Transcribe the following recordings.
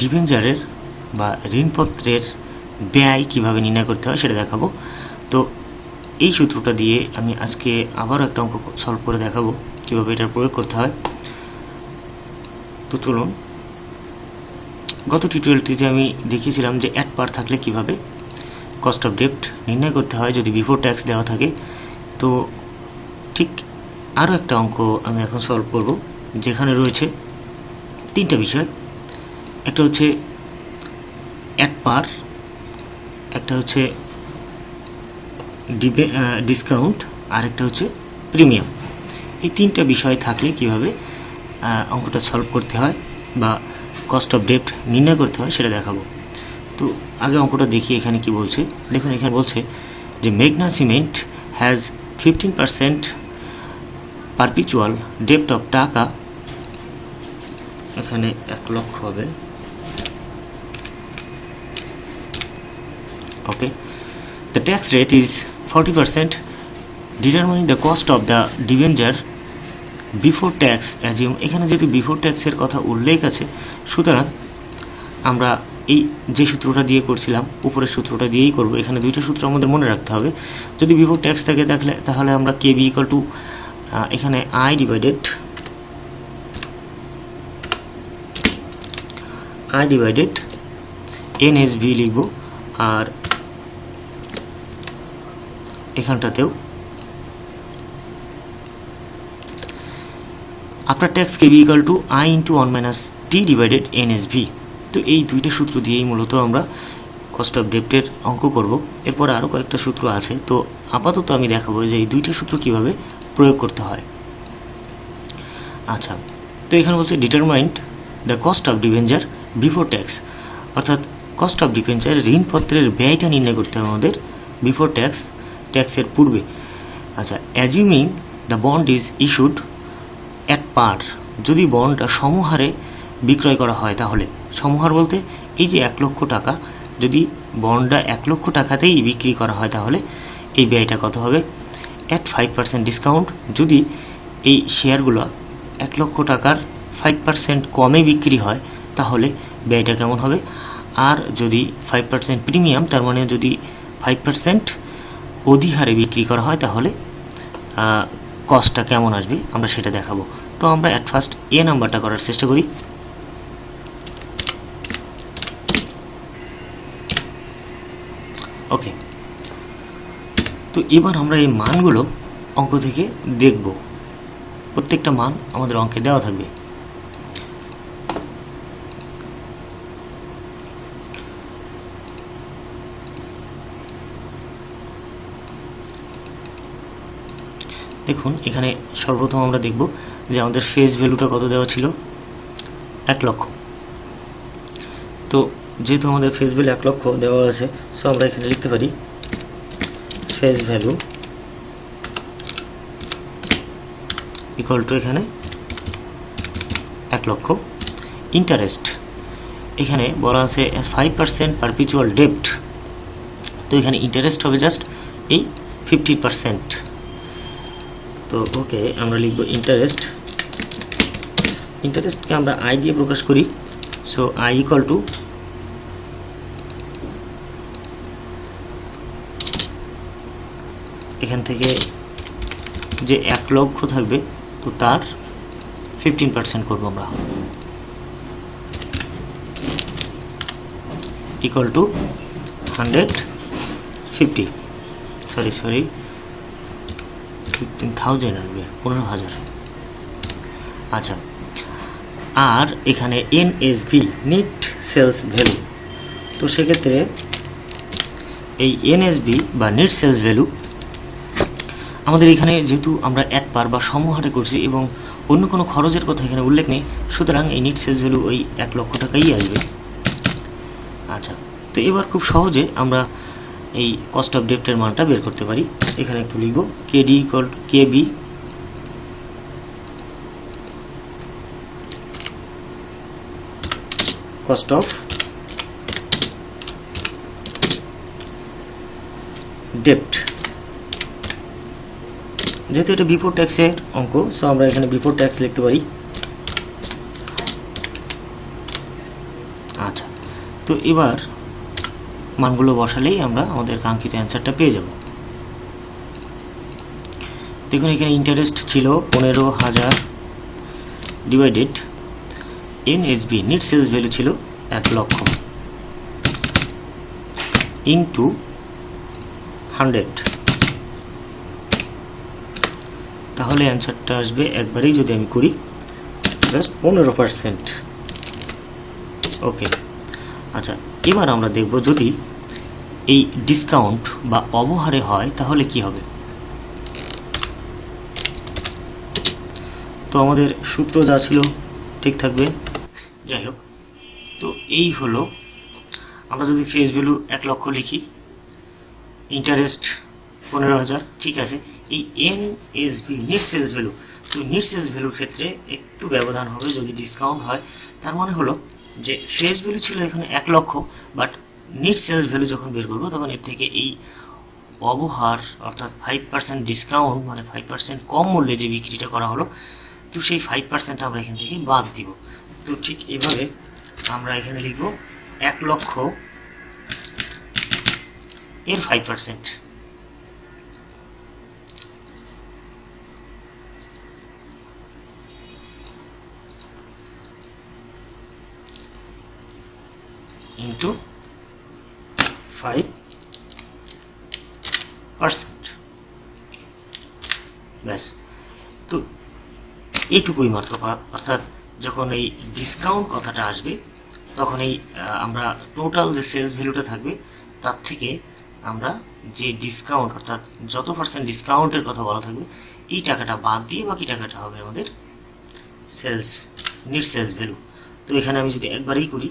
ডিভেঞ্জারের বা ঋণপত্রের ব্যয় কীভাবে নির্ণয় করতে হয় সেটা দেখাবো। তো এই সূত্রটা দিয়ে আমি আজকে আবারও একটা অঙ্ক সলভ করে দেখাবো কীভাবে এটার প্রয়োগ করতে হয়। তো চলুন, গত টিউটোরিয়ালটিতে আমি দেখিয়েছিলাম যে অ্যাট পার থাকলে কীভাবে কস্ট অফ ডেপ্ট নির্ণয় করতে হয় যদি বিফোর ট্যাক্স দেওয়া থাকে। তো ঠিক আরও একটা অঙ্ক আমি এখন সলভ করব, যেখানে রয়েছে তিনটা বিষয়। একটা হচ্ছে অ্যাট পার, একটা হচ্ছে ডিসকাউন্ট আর একটা হচ্ছে প্রিমিয়াম এই তিনটা বিষয় থাকলে কীভাবে অঙ্কটা সলভ করতে হয় বা কস্ট অফ ডেপ্ট নির্ণয় করতে হয় সেটা দেখাবো। তো আগে অঙ্কটা দেখি এখানে কি বলছে। দেখুন, এখানে বলছে যে মেঘনা cement has fifteen percent perpetual ডেপ্ট of টাকা এখানে এক লক্ষ হবে। Okay. The tax rate is 40% determining the cost of the debenture before tax assume এখানে যেহেতু বিফোর ট্যাক্সের কথা উল্লেখ আছে, সুতরাং আমরা এই যে সূত্রটা দিয়ে করছিলাম, উপরের সূত্রটা দিয়েই করব। এখানে দুইটা সূত্র আমাদের মনে রাখতে হবে। যদি বিফোর ট্যাক্স থাকে দেখলে তাহলে আমরা কে বি ইকাল টু এখানে I divided I divided N S V লিখব আর এখানটাতেও। After tax K B equal to I into one minus T divided N S V তো এই দুইটা সূত্র দিয়েই মূলত আমরা কস্ট অফ ডেপ্টের অঙ্ক করব। এরপর আরও কয়েকটা সূত্র আছে। তো আপাতত আমি দেখাবো যে এই দুইটা সূত্র কীভাবে প্রয়োগ করতে হয়। আচ্ছা তো এখানে বলছে determined the cost of debenture before tax. অর্থাৎ কস্ট অফ ডিভেঞ্জার ঋণপত্রের ব্যয়টা নির্ণয় করতে হবে আমাদের বিফোর ট্যাক্স, ট্যাক্সের পূর্বে। আচ্ছা assuming the bond is issued at par যদি বন্ডটা সমহারে বিক্রয় করা হয় তাহলে। সমহার বলতে এই যে এক লক্ষ টাকা, যদি বন্ডটা এক লক্ষ টাকাতেই বিক্রি করা হয় তাহলে এই ব্যয়টা কত হবে? অ্যাট ফাইভ পার্সেন্ট ডিসকাউন্ট যদি এই শেয়ারগুলো এক লক্ষ টাকার ফাইভ পার্সেন্ট কমে বিক্রি হয় তাহলে ব্যয়টা কেমন হবে? আর যদি ফাইভ পার্সেন্ট প্রিমিয়াম তার মানে যদি ফাইভ পার্সেন্ট অধিহারে বিক্রি করা হয়, তাহলে কস্টটা কেমন আসবে? আমরা সেটা দেখাবো। তো আমরা অ্যাট ফার্স্ট এ নাম্বারটা করার চেষ্টা করি। ওকে তো এবার আমরা এই মানগুলো অঙ্ক থেকে দেখব। প্রত্যেকটা মান আমাদের অঙ্কে দেওয়া থাকবে। দেখুন, এখানে সর্বপ্রথম আমরা দেখব যে আমাদের ফেস ভ্যালুটা কত দেওয়া ছিল? এক লক্ষ। তো, যেহেতু আমাদের ফেস ভ্যালু এক লক্ষ দেওয়া আছে সো আমরা এখানে লিখতে পারি ফেস ভ্যালু ইকুয়াল টু এখানে এক লক্ষ। ইন্টারেস্ট এখানে বলা আছে ফাইভ পার্সেন্ট পারপিচুয়াল ডেপ্ট তো, এখানে ইন্টারেস্ট হবে জাস্ট এই ফিফটিন পার্সেন্ট তো ওকে আমরা লিখব ইন্টারেস্ট ইন্টারেস্টকে আমরা আই দিয়ে প্রকাশ করি। সো আই ইকুয়াল টু এখান থেকে যে এক লক্ষ থাকবে, তো তার ফিফটিন পার্সেন্ট করব আমরা। Equal to hundred fifty sorry sorry fifteen thousand আসবে পনেরো হাজার। আচ্ছা আর এখানে এনএসভি নিট সেলস ভ্যালু তো সেক্ষেত্রে এই এনএসবি বা নেট সেলস ভ্যালু আমাদের এখানে যেহেতু আমরা এক পার বা সমহারে করছি এবং অন্য কোনো খরচের কথা এখানে উল্লেখ নেই, সুতরাং এই নিট সেলস ভ্যালু ওই এক লক্ষ টাকাই আসবে। আচ্ছা তো এবার খুব সহজে আমরা এই কস্ট অফ ডেপ্টের মানটা বের করতে পারি। এখানে একটু লিখব K D equal K B cost of ডেপ্ট যেহেতু এটা বিফোর ট্যাক্সের অঙ্ক সো আমরা এখানে বিফোর ট্যাক্স লিখতে পারি। আচ্ছা তো এবার মানগুলো বসালেই আমরা আমাদের কাঙ্ক্ষিত অ্যান্সারটা পেয়ে যাব। দেখুন, এখানে ইন্টারেস্ট ছিল পনেরো হাজার divided NSB net sales value ছিল এক লক্ষ ইন্টু হান্ড্রেড তাহলে অ্যান্সারটা আসবে একবারেই যদি আমি করি জাস্ট পনেরো পার্সেন্ট ওকে আচ্ছা এবার আমরা দেখব যদি এই ডিসকাউন্ট বা অবহারে হয়, তাহলে কি হবে? তো আমাদের সূত্র যা ছিল, ঠিক থাকবে। যাই হোক, তো এই হলো, আমরা যদি ফেস ভ্যালু এক লক্ষ লিখি ইন্টারেস্ট পনেরো হাজার, ঠিক আছে। এই N S B net sales value তো নেট সেলস ভ্যালুর ক্ষেত্রে একটু ব্যবধান হবে যদি ডিসকাউন্ট হয়। তার মানে হলো যে ফেস ভ্যালু ছিল এখানে এক লক্ষ বাট নেট সেলস ভ্যালু যখন বের করব, তখন এর থেকে এই অবহার, অর্থাৎ ফাইভ পার্সেন্ট ডিসকাউন্ট মানে ফাইভ পার্সেন্ট কম মূল্যে যে বিক্রিটা করা হলো, তো সেই ফাইভ পার্সেন্ট আমরা এখান থেকে বাদ দিব। তো ঠিক এভাবে আমরা এখানে লিখব এক লক্ষ এর five percent into five percent ব্যাস। তো এইটুকুই মাত্র অর্থাৎ যখন এই ডিসকাউন্ট কথাটা আসবে, তখন এই আমরা টোটাল যে সেলস ভ্যালুটা থাকবে, তার থেকে আমরা যে ডিসকাউন্ট অর্থাৎ যত পার্সেন্ট ডিসকাউন্টের কথা বলা থাকবে, এই টাকাটা বাদ দিয়ে বাকি টাকাটা হবে আমাদের সেলস নিট সেলস ভ্যালু তো এখানে আমি যদি একবারেই করি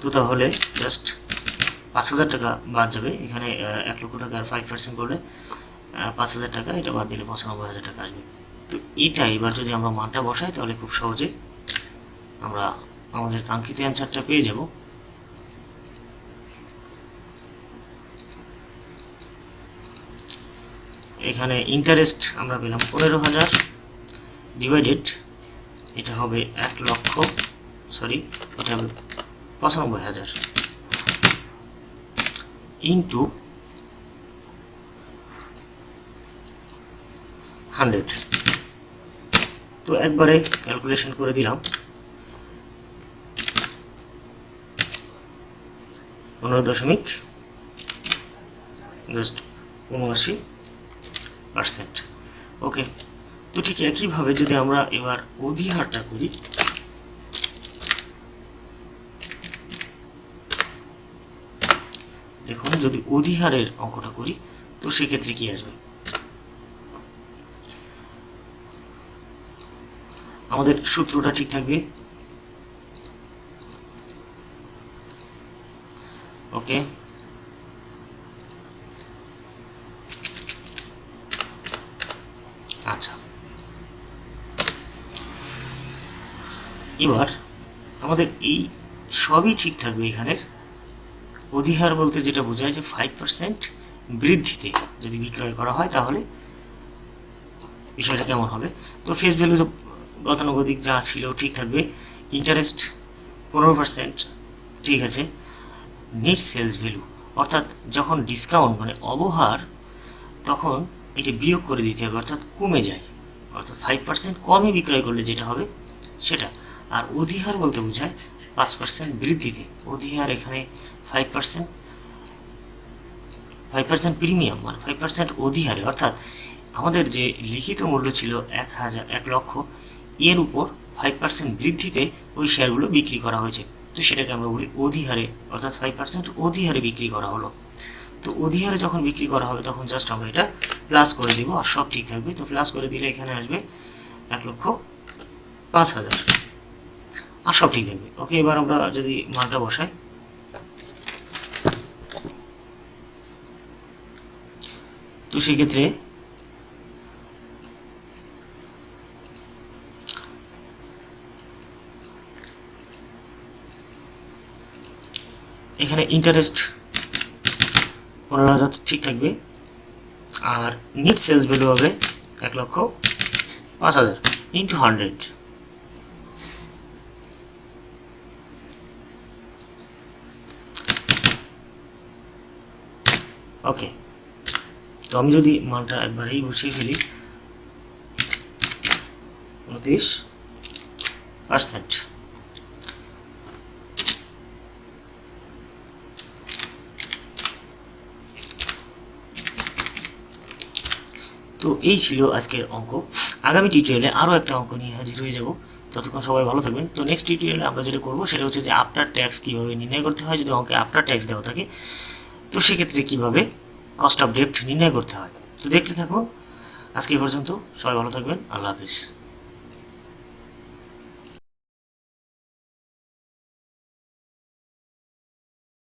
তো তাহলে জাস্ট পাঁচ হাজার টাকা বাদ যাবে। এখানে এক লক্ষ টাকার ফাইভ পার্সেন্ট করলে পাঁচ হাজার টাকা, এটা বাদ দিলে পঁচানব্বই হাজার টাকা আসবে। তো এটা এবার যদি আমরা মানটা বসাই, তাহলে খুব সহজে আমরা আমাদের কাঙ্ক্ষিত অ্যান্সারটা পেয়ে যাব। এখানে ইন্টারেস্ট আমরা পেলাম পনেরো হাজার ডিভাইডেড এটা হবে এক লক্ষ সরি এটা হবে পঁচানব্বই হাজার। ইন্টু হান্ড্রেড তো একবারে ক্যালকুলেশন করে দিলাম। পনেরো দশমিক জাস্ট উনআশি পার্সেন্ট ওকে তো ঠিক একইভাবে যদি আমরা এবার অধিহারটা করি দেখুন, যদি অধিহারের অঙ্কটা করি, তো সেক্ষেত্রে কি আসবে? আমাদের সূত্রটা ঠিক থাকবে? ওকে। আচ্ছা। এবার আমাদের এই সবই ঠিক থাকবে এখানের। অধিহার বলতে যেটা বোঝায় যে ফাইভ পার্সেন্ট বৃদ্ধিতে যদি বিক্রয় করা হয় তাহলে বিষয়টা কেমন হবে? তো ফেস ভ্যালু তো গতানুগতিক যা ছিল ঠিক থাকবে। ইন্টারেস্ট পনেরো পার্সেন্ট ঠিক আছে। নেট সেলস ভ্যালু অর্থাৎ যখন ডিসকাউন্ট মানে অবহার তখন এটা বিয়োগ করে দিতে হবে, অর্থাৎ কমে যায়। অর্থাৎ ফাইভ পার্সেন্ট কমে বিক্রয় করলে যেটা হবে সেটা। আর অধিহার বলতে বোঝায় পাঁচ পার্সেন্ট বৃদ্ধিতে। অধিহার এখানে five percent five percent premium মানে ফাইভ পার্সেন্ট অধিহারে, অর্থাৎ আমাদের যে লিখিত মূল্য ছিল এক হাজার, এক লক্ষ, এর উপর ফাইভ পার্সেন্ট বৃদ্ধিতে ওই শেয়ারগুলো বিক্রি করা হয়েছে। তো সেটাকে আমরা বলি অধিহারে, অর্থাৎ ফাইভ পার্সেন্ট অধিহারে বিক্রি করা হলো। তো অধিহারে যখন বিক্রি করা হবে, তখন জাস্ট আমরা এটা প্লাস করে দিব আর সব ঠিক থাকবে। তো প্লাস করে দিলে এখানে আসবে এক লক্ষ পাঁচ হাজার। আর সব ঠিক থাকবে। ওকে এবার আমরা যদি মানটা বসাই তো সেক্ষেত্রে এখানে ইন্টারেস্ট পনেরো হাজার ঠিক থাকবে, আর নেট সেলস ভ্যালু হবে এক লক্ষ পাঁচ হাজার ইন্টু হান্ড্রেড ওকে তো আমি যদি মানটা একবারেই বসিয়ে ফেলি, উনত্রিশ পার্সেন্ট তো এই ছিল আজকের অঙ্ক। আগামী টিউটোরিয়ালে আরও একটা অঙ্ক নিয়ে হাজির হয়ে যাব। ততক্ষণ সবাই ভালো থাকবেন। তো নেক্সট টিউটোরিয়ালে আমরা যেটা করব, সেটা হচ্ছে যে আফটার ট্যাক্স কীভাবে নির্ণয় করতে হয়, যদি অঙ্কে আফটার ট্যাক্স দেওয়া থাকে, তো সেক্ষেত্রে কীভাবে কস্ট অফ ডেপ্ট নির্ণয় করতে হয়। তো দেখতে থাকুন আজকে পর্যন্ত সবাই ভালো থাকবেন। আল্লাহ হাফিজ।